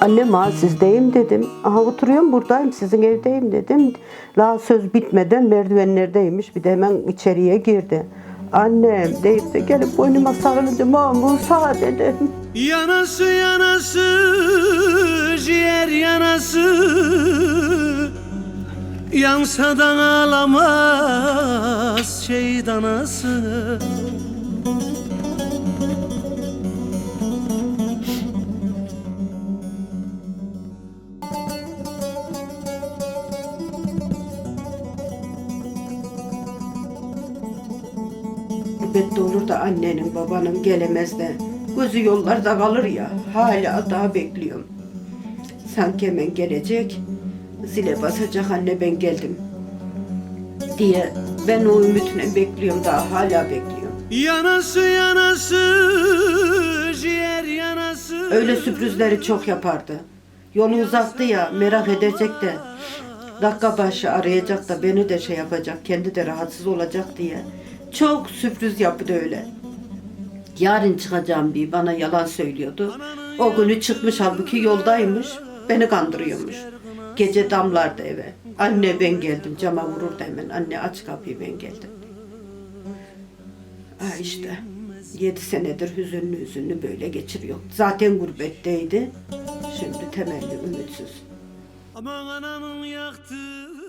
Annem ha sizdeyim dedim. Aha oturuyorum buradayım sizin evdeyim dedim. La söz bitmeden merdivenlerdeymiş bir de hemen içeriye girdi. Annem deyip de gelip boynuma sarılınca ma Musa dedim. Yanası yanası ciğer yanası Yansa da ağlamaz şehit anası Elbette olur da annenin babanın gelemez de gözü yollarda kalır ya hala daha bekliyorum. Sanki hemen gelecek zile basacak anne ben geldim diye ben o ümitle bekliyorum daha hala bekliyorum. Yanası yanası ciğer yanası Öyle sürprizleri çok yapardı. Yolu uzattı ya merak edecek de dakika başı arayacak da beni de şey yapacak kendi de rahatsız olacak diye. Çok sürpriz yaptı öyle. Yarın çıkacağım bir bana yalan söylüyordu. O günü çıkmış halbuki yoldaymış. Beni kandırıyormuş. Gece damlardı eve. Anne ben geldim cama vururdu hemen. Anne aç kapıyı ben geldim. Ha işte. Yedi senedir hüzünlü hüzünlü böyle geçiriyor. Zaten gurbetteydi. Şimdi temelli ümitsiz. Aman anamın yaktığı